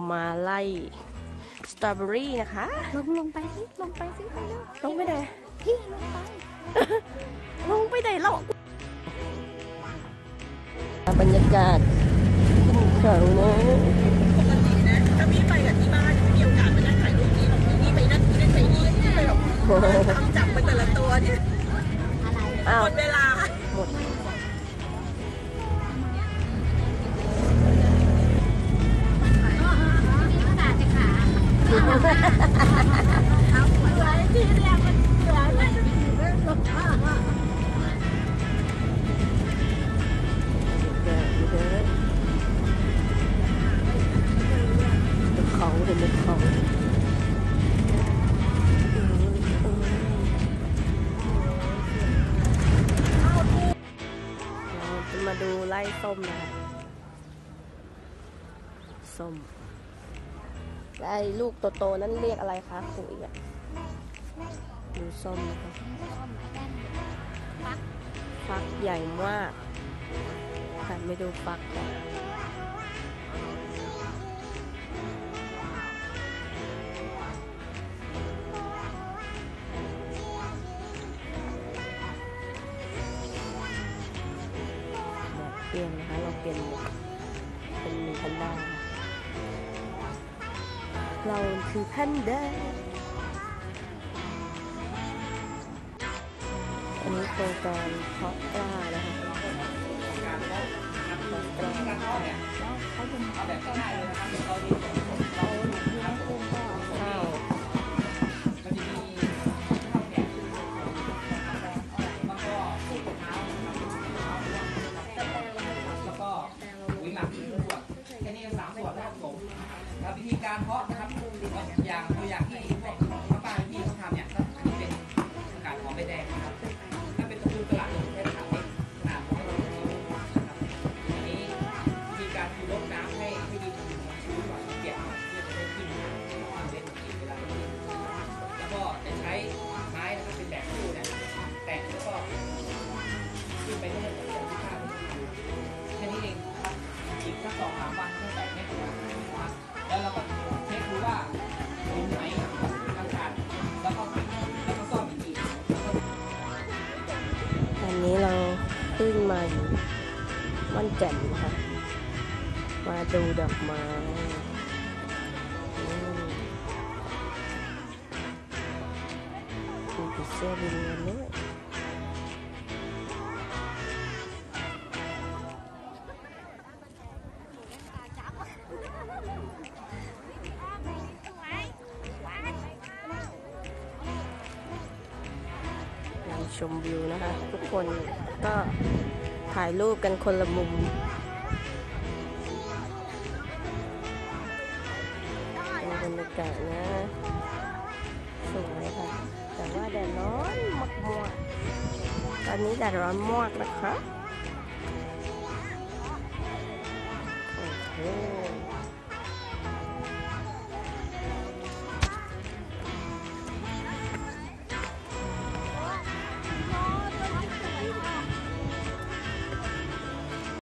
มาไล่สตรอเบอรี่นะคะ ลงลงไปสิลงไปสิไปเร็วลงไปไหนพี่ลงไปลงไปไหนเราบรรยากาศขึ้นเขานะปกตินะถ้าพี่ไปกับที่บ้านจะมีโอกาสมานั่งถ่ายรูปนี้แบบนี่ไปนั่นนี่ไปนี่ไปแบบโอ้โหทำจับไปแต่ละตัวเนี่ยอะไรอ้าหวมดเวลาหมด มาดูไล่ส้มนะคะส้มไอ้ลูกโตๆนั่นเรียกอะไรคะครูอีกอะดูส้มนะคะฟักใหญ่มากหันไปดูฟักก่อน แบบเปลี่ยนนะคะ เราเปลี่ยนเป็นหมีแพนด้าเราคือแพนด้าอันนี้โครงการเพาะกล้านะคะเพาะกล้าข้าว แค่นี้สามขวดนะครับผมแล้ววิธีการเพาะนะครับ ม่อนแจ่มนะคะมาดูดอกไม้อืมมีผีเสื้อบินมาด้วยเราชมวิวนะคะ ทุกคนก็ ถ่ายรูปกันคนละมุมเป็นบรรยากาศนะ สวยค่ะ แต่ว่าแดดร้อนมากมากตอนนี้แดดร้อนมากนะคะ โอ้โ